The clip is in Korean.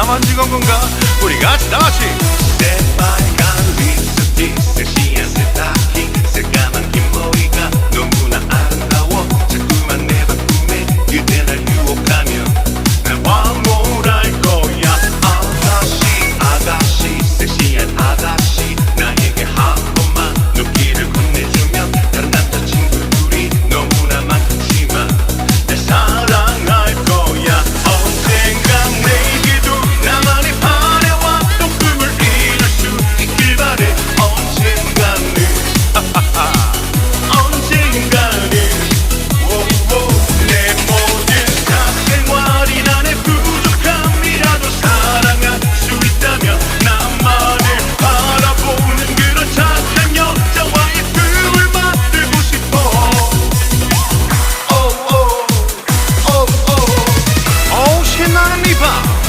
나만 즐거운 건가 우리 같이 Anima